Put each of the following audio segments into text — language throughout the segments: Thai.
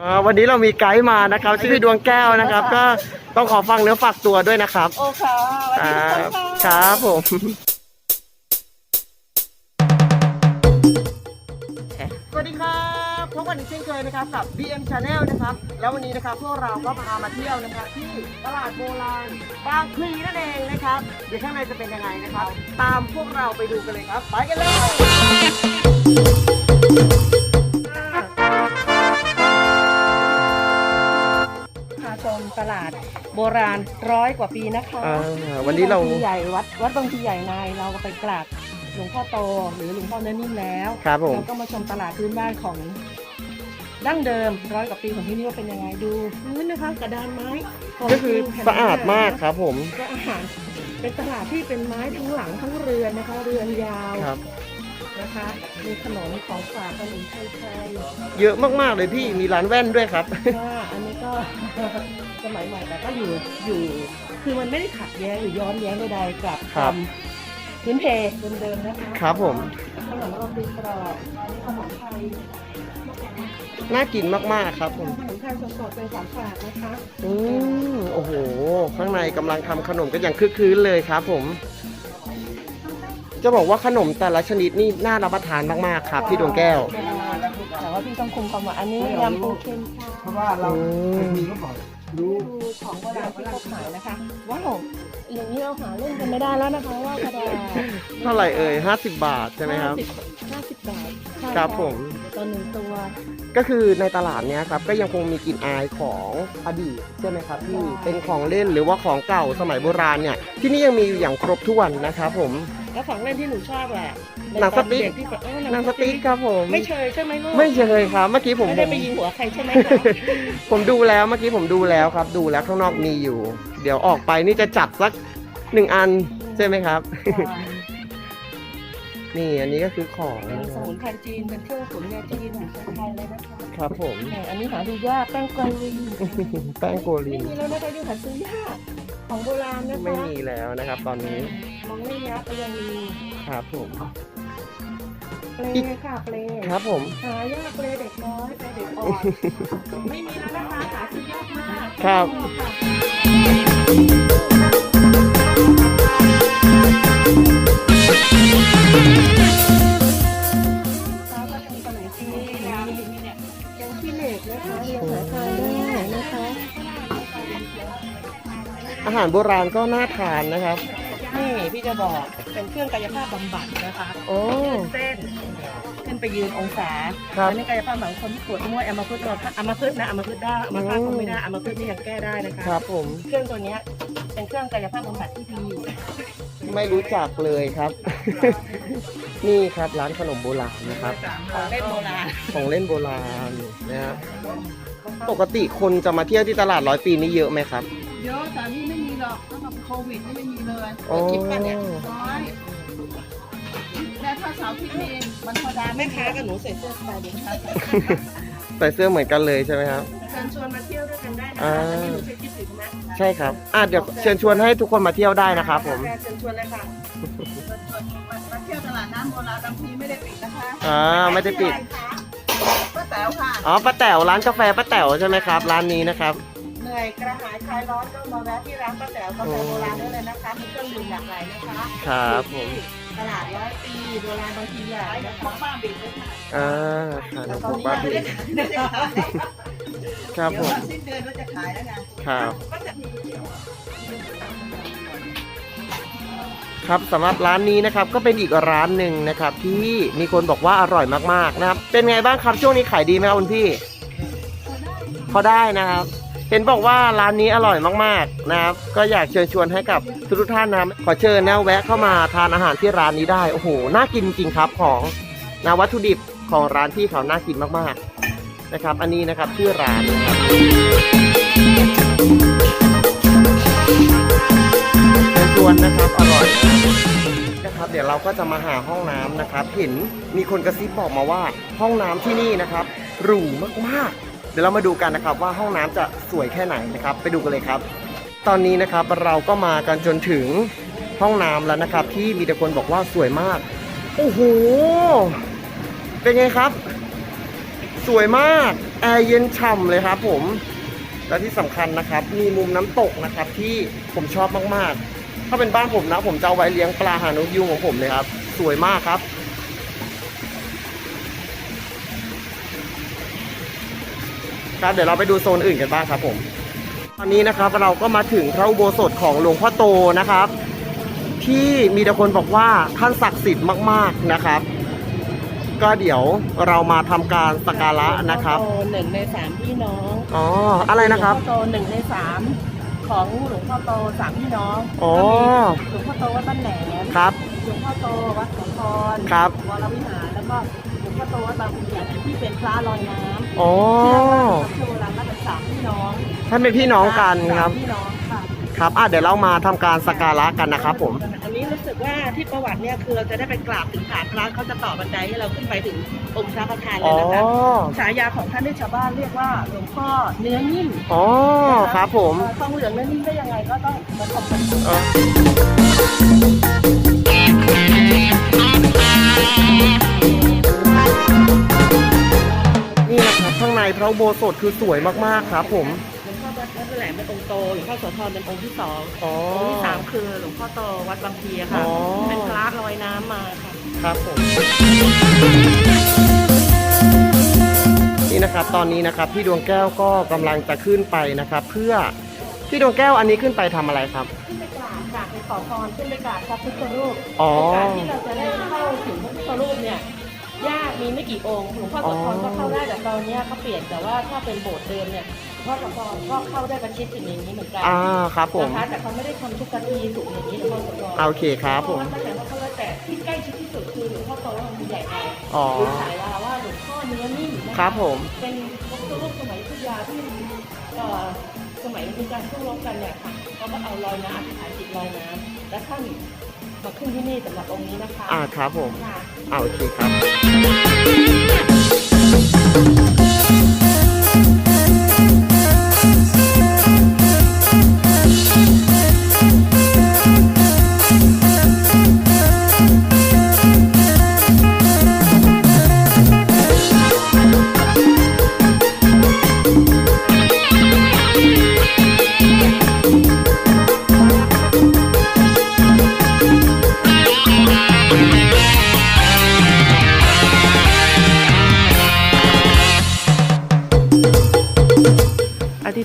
อ่าวันนี้เรามีไกด์มานะครับชื่อดวงแก้วนะครับ ก็ต้องขอฟังเนื้อฝากตัวด้วยนะครับโอ้ค่ะสวัสคดีรับทุกคนคค่ะรับผมสวัสดีครับพบกันอีกเช่นเคยนะครับกับ BM Channel นะครับ แล้ววันนี้นะครับพวกเราก็พามาเที่ยวนะครับที่ตลาดโบราณบางพลีนั่นเองนะครับเดี๋ยวข้างในจะเป็นยังไงนะครับ ตามพวกเราไปดูกันเลยครับ ไปกันเลย ตลาดโบราณร้อยกว่าปีนะคะอ่าวันนี้เรา ที่บงพลีใหญ่วัดวัดบางพลีใหญ่ในเราก็ไปกราบหลวงพ่อโตหรือหลวงพ่อเนื้อนิ่มแล้วครับผม เราก็มาชมตลาดพื้นบ้านของดั้งเดิมร้อยกว่าปีของที่นี่ว่าเป็นยังไงดูพื้นนะคะกระดานไม้ขงก็คือจริงแผ่นสะอาดมากครับผม ก็อาหารเป็นตลาดที่เป็นไม้ทั้งหลังทั้งเรือนนะคะ เรือนยาว ครับ นะคะ มีขนมของฝากขนมไทยๆเยอะมากๆเลยพี่มีร้านแว่นด้วยครับว่าอันนี้ก็ สมัยใหม่แต่ก็อยู่อยู่ คือมันไม่ได้ขัดแย้งหรือย้อนแย้งใดๆกับครับ วามพื้นเพเดิมๆนะคะครับผม ขนมโรตีกรอบอันนี้ขนมไทยน่ากินมากๆครับผม ขนมไทยสดๆเป็นของฝากนะคะ อืม โอ้โห ข้างในกำลังทำขนมกันอย่างคึกคืนเลยครับผม จะบอกว่าขนมแต่ละชนิดนี่น่ารับประทานมากๆครับพี่ดวงแก้ว แต่ว่าพี่ต้องคุมความว่าอันนี้ยำปูเค็มค่ะเพราะว่าเราอืมเคยมีก็บอกรู้ดูของโบราณที่เขาขายนะคะว้าวอย่างนี้เราหาเล่นกันไม่ได้แล้วนะคะว่ากระดาษเท่าไหร่เอ่ย50บาทใช่ไหมครับห้าสิบบาทใช่ครับะผมต่อหนึ่งตัว ก็คือในตลาดเนี้ยครับก็ยังคงมีกลิ่นอายของอดีตใช่ไหมครับพี่เป็นของเล่นหรือว่าของเก่าสมัยโบราณเนี่ยที่นี่ยังมีอยู่อย่างครบถ้วนนะครับผม แล้วของเล่นที่หนูชอบแหละหนังสติ๊ก เด็ที่แบบเออหนังสติ๊กครับผม ไม่เชยใช่ไหมลูกไม่เชยครับ เมื่อกี้ผมไม่ได้ไปยิงหัวใครใช่ไหมคะ ผมดูแล้วเมื่อกี้ผมดูแล้วครับ ดูแล้วข้างนอกมีอยู่ เดี๋ยวออกไปนี่จะจับสักหนึ่งอันใช่ไหมครับ นี่อันนี้ก็คือของเป็นสมุนไพรจีนเป็นเครื่องตุ๋นยาจีนของคนไทยเลยนะคะครับผม แหมอันนี้หาดูยากแป้งกวาลีแป้งโกลิไม่นมีแล้วนะคะดูหาซื้อยาก ของโบราณนะคะไม่มีแล้วนะครับ ตอนนี้ของเล่นยักษ์ก็ยังมีครับผมเปลค่ะเปลครับผมหายากเปลเด็กน้อยเปลเด็กอ่อนไม่มีแล้วนะคะหาซื้อยากมากครับ หารโบราณก็น่าทานนะครับ นี่พี่จะบอกเป็นเครื่องกายภาพบำบัดนะคะโอ้เส้น ขึ้นไปยืนองศาครับ อันนี้กายภาพบำบัดคนที่ปวดเมื่อยเอามาพึ่งนอนเอามาพึ่งนะเอามาพึ่งได้เอามาพึ่งคงไม่ได้เอามาพึ่งนี่ยังแก้ได้นะคะ ครับผมเครื่องตัวเนี้ยเป็นเครื่องกายภาพบำบัดที่ดีไม่รู้จักเลยครับ นี่ครับร้านขนมโบราณนะครับ ของเล่นโบราณของเล่นโบราณนะครับปกติคนจะมาเที่ยวที่ตลาดร้อยปีนี้เยอะไหมครับ เยอะแต่นี่ไม่มี หรอกตั้งแต่โควิดนี่ไม่มีเลยโอ้คิดป่ะเนี่ยน้อยแต่ถ้าเสาร์อาที่นี่มันธรรมดาแม่ค้ากับหนูใส่เสื้อสไตล์เดียวกันใส่เสื้อเหมือนกันเลยใช่ไหมครับ เชิญชวนมาเที่ยวด้วยกันได้นะอ่า คะอันนี้หนูใช้คิดถึงนะใช่ครับอะเดี๋ยวเชิญชวนให้ทุกคนมาเที่ยวได้นะครับผม เชิญชวนเลยค่ะมาเที่ยวตลาดน้ำโบราณบางทีไม่ได้ปิดนะคะอ่าไม่ได้ปิด ป้าแต๋วค่ะ อ๋อป้าแต๋วร้านกาแฟป้าแต๋วใช่ไหมครับ ร้านนี้นะครับ เหนื่อยกระหายคลายร้อนก็มาแวะที่ร้านป้าแต๋วกาแฟโบราณได้เลยนะคะมีเครื่องดื่มหลากหลายนะคะครับผม ตลาดร้อยปีโบราณบางทีใหญ่นะคะป้าบิดเลยค่ะอ่าขายน้ำผงบ้าบินครับเดี๋ผยวมวันสิ้นเดือนก็จะขายแล้วไงครับครับสำหรับร้านนี้นะครับก็เป็นอีกร้านหนึ่งนะครับ ที่มีคนบอกว่าอร่อยมากๆนะครับ เป็นไงบ้างครับช่วงนี้ขายดีไหมครับคุณพี่พอได้นะครับ เห็นบอกว่าร้านนี้อร่อยมากๆนะครับ ก็อยากเชิญชวนให้กับทุกท่านนะขอเชิญนะแวะเข้ามาทานอาหารที่ร้านนี้ได้โอ้โหน่ากินจริงครับของนะวัตถุดิบของร้านที่เขาน่ากินมากๆนะครับ อันนี้นะครับชื่อร้านนะครับเชิญชวนนะครับอร่อยนะครับ เดี๋ยวเราก็จะมาหาห้องน้ำนะครับ เห็นมีคนกระซิบบอกมาว่าห้องน้ำที่นี่นะครับหรูมากๆ เดี๋ยวเรามาดูกันนะครับว่าห้องน้ำจะสวยแค่ไหนนะครับ ไปดูกันเลยครับ ตอนนี้นะครับเราก็มากันจนถึงห้องน้ำแล้วนะครับ ที่มีแต่คนบอกว่าสวยมากโอ้โหเป็นไงครับ สวยมากแอร์เย็นฉ่ำเลยครับผมและที่สำคัญนะครับ มีมุมน้ำตกนะครับ ที่ผมชอบมากๆ ถ้าเป็นบ้านผมนะ ผมจะเอาไว้เลี้ยงปลาหานกยูงของผมเลยครับ สวยมากครับ ครับเดี๋ยวเราไปดูโซนอื่นกันบ้างครับผม ตอนนี้นะครับเราก็มาถึงพระอุโบสถของหลวงพ่อโตนะครับ ที่มีแต่คนบอกว่าท่านศักดิ์สิทธิ์มาก ๆนะครับ ก็เดี๋ยวเรามาทำการสักการะนะครับหลวงพ่อโตหนึ่งในสามพี่น้องอ๋ออะไรนะครับหลวงพ่อโตหนึ่งในสามของหลวงพ่อโตสามพี่น้องอ๋อก็มีหลวงพ่อโตวัดบ้านแหลมครับหลวงพ่อโตวัดสงครครับวรวิหารแล้วก็ หลวงพ่อโตวัดบางขุนใหญ่ที่เป็นพระลอยน้ำอ๋อเชื่อว่าพระโบราณน่าจะสามพี่น้องท่านเป็นพี่น้องกันครับ สามพี่น้องค่ะครับอะเดี๋ยวเรามาทำการสักการะกันนะครับผม อันนี้รู้สึกว่าที่ประวัติเนี่ยคือเราจะได้ไปกราบถึงฐานพระเขาจะต่อบันไดให้เราขึ้นไปถึงองค์พระประธานเลอ๋ยอ นะคะฉายาของท่านที่ชาวบ้านเรียกว่าหลวงพ่อเนื้อนิ่มอ๋อ ครับผม เอ่อทองเหลืองเนื้อนิ่มได้ยังไงก็ต้องมาชมกันเออ ระอุโบสถคือสวยมากๆครับ ผมหลวงพ่อวัดวัดแหลมเป็นองค์โตหลวงพ่อโสธรเป็นองค์ที่สองอ๋อ องค์ที่สามคือหลวงพ่อโตวัดบางพลีอะค่ะ อ๋อ เป็นพระลอยน้ำมาค่ะ ครับผมนี่นะครับ ตอนนี้นะครับพี่ดวงแก้วก็กำลังจะขึ้นไปนะครับ เพื่อพี่ดวงแก้วอันนี้ขึ้นไปทำอะไรครับ ขึ้นไปกราบกราบไปขอพรขึ้นไปกราบพระพุทธรูปอ๋อ โอกาสที่เราจะได้เข้าถึงพระพุทธรูปเนี่ย ยากมีไม่กี่องค์หลวงพ่อโสธรก็เข้าได้แต่ตอนเนี้ยเขาเปลี่ยนแต่ว่าถ้าเป็นโบสถ์เดิมเนี่ยหลวงพ่อโสธรก็เข้าได้ประชิดถึงอย่างนี้เหมือนกันอ่าครับผมนะคะแต่เขาไม่ได้ทำทุกนาทีสูงอย่างนี้หลวงพ่อโสธรโอเคครับผมเพาะว่าตั้งแต่ว่าเขาแล้วแต่ที่ใกล้ชิดที่สุดคือหลวงพ่อโตวัดบางพลีใหญ่เองอ๋อหรือฉายาว่าหลวงพ่อเนื้อนิ่มนะะครับผม เป็นพระพุทธรูปสมัยอยุธยาที่เอ่อสมัยมีการสู้รบกันเนี่ยค่ะเขาก็เอาลอยน้ำอธิษฐานจิตลอยน้ำและท่าน มาขึ้นที่นี่สำหรับองค์นี้นะคะอ่าครับผมค่ะ อ่าโอเคครับ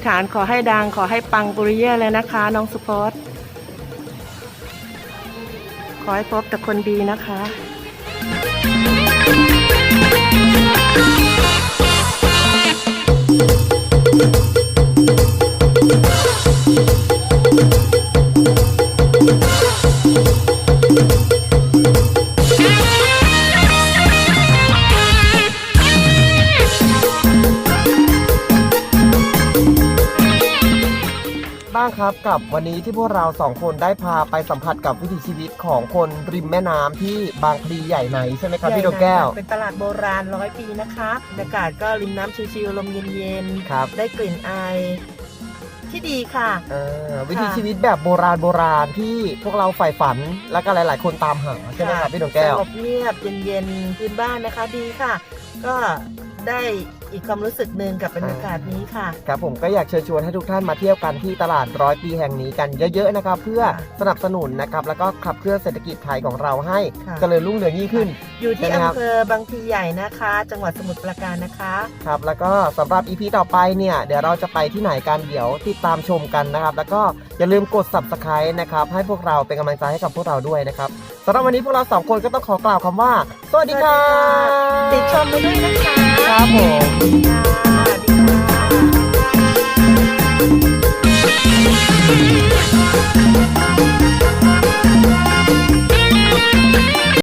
ษฐานขอให้ดังขอให้ปังปุริเย่เลยนะคะ น้องสุพจน์ขอให้พบแต่คนดีนะคะางครับกับวันนี้ที่พวกเราสองคนได้พาไปสัมผัสกับวิถีชีวิตของคนริมแม่น้ำที่บางพลีใหญ่ในใช่ไหมครับพี่ดวงแก้ว เป็นตลาดโบราณร้อยปีนะคะบรรยากาศก็ริมน้ำชิวๆลมเย็นครับๆได้กลิ่นอายที่ดีค่ะเออวิถีชีวิตแบบโบราณโบราณที่พวกเราใฝ่ฝันแล้วก็หลาย ๆ คนตามหาใช่ไหมครับพี่ดวงแก้วสงบเงียบเย็นๆพื้นบ้านนะคะดีค่ะ ก็ ได้อีกความรู้สึกหนึ่งกับบรรยากาศนี้ค่ะ ครับผมก็อยากเชิญชวนให้ทุกท่านมาเที่ยวกันที่ตลาดร้อยปีแห่งนี้กันเยอะๆนะครับ เพื่อสนับสนุนนะครับแล้วก็ขับเคลื่อนเศรษฐกิจไทยของเราให้ค่ะเจริญรุ่งเรืองยิ่งขึ้น อยู่ที่ใช่ไหมครับอำเภอบางพลีใหญ่นะคะ จังหวัดสมุทรปราการนะคะครับแล้วก็สำหรับ EP ต่อไปเนี่ยเดี๋ยวเราจะไปที่ไหนกันเดี๋ยวติดตามชมกันนะครับ แล้วก็อย่าลืมกด subscribe นะครับให้พวกเราเป็นกำลังใจให้กับพวกเราด้วยนะครับสำหรับวันนี้พวกเราสองคนก็ต้องขอกล่าวคำว่า สวัสดีครับติดชมไปด้วยนะคะ ครับผมสวัสดีค่ะ